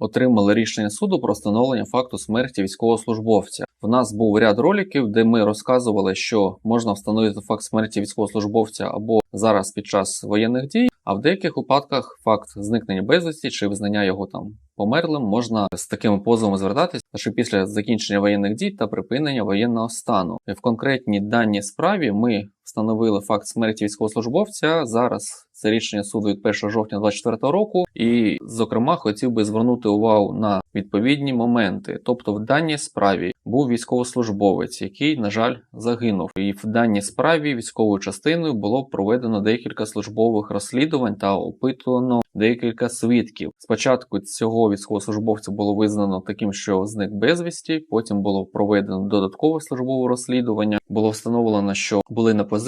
отримали рішення суду про встановлення факту смерті військовослужбовця. В нас був ряд роликів, де ми розказували, що можна встановити факт смерті військовослужбовця або зараз під час воєнних дій, а в деяких випадках факт зникнення безвісті чи визнання його там померлим можна з такими позовами звертатись лише після закінчення воєнних дій та припинення воєнного стану. В конкретній даній справі ми встановили факт смерті військовослужбовця. Зараз це рішення суду від 1 жовтня 2024 року, і, зокрема, хотів би звернути увагу на відповідні моменти. Тобто, в даній справі був військовослужбовець, який, на жаль, загинув. І в даній справі військовою частиною було проведено декілька службових розслідувань та опитано декілька свідків. Спочатку цього військовослужбовця було визнано таким, що зник безвісті. Потім було проведено додаткове службове розслідування. Було встановлено, що були на позиції,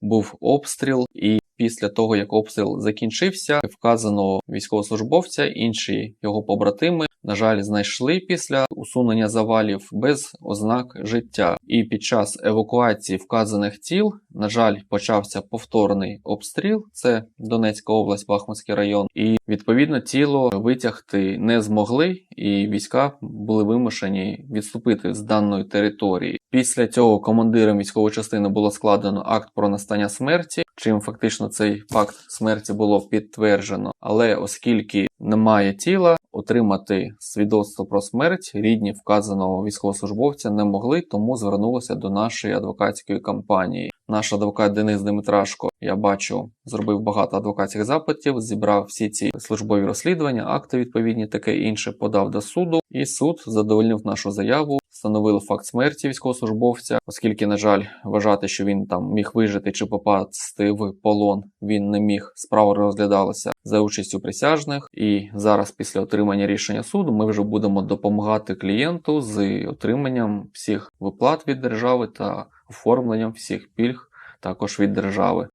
був обстріл, і після того як обстріл закінчився, вказаного військовослужбовця, інші його побратими, на жаль, знайшли після усунення завалів без ознак життя. І під час евакуації вказаних тіл, на жаль, почався повторний обстріл. Це Донецька область, Бахмутський район, і відповідно тіло витягти не змогли, і війська були вимушені відступити з даної території. Після цього командиром військової частини було складено акт про настання смерті, чим фактично цей факт смерті було підтверджено. Але оскільки немає тіла, отримати свідоцтво про смерть рідні вказаного військовослужбовця не могли, тому звернулися до нашої адвокатської кампанії. Наш адвокат Денис Димитрашко, я бачу, зробив багато адвокатських запитів, зібрав всі ці службові розслідування, акти відповідні, таке інше подав до суду, і суд задовольнив нашу заяву. Встановили факт смерті військовослужбовця, оскільки, на жаль, вважати, що він там міг вижити чи попасти в полон, він не міг. Справа розглядалася за участю присяжних. І зараз, після отримання рішення суду, ми вже будемо допомагати клієнту з отриманням всіх виплат від держави та оформленням всіх пільг також від держави.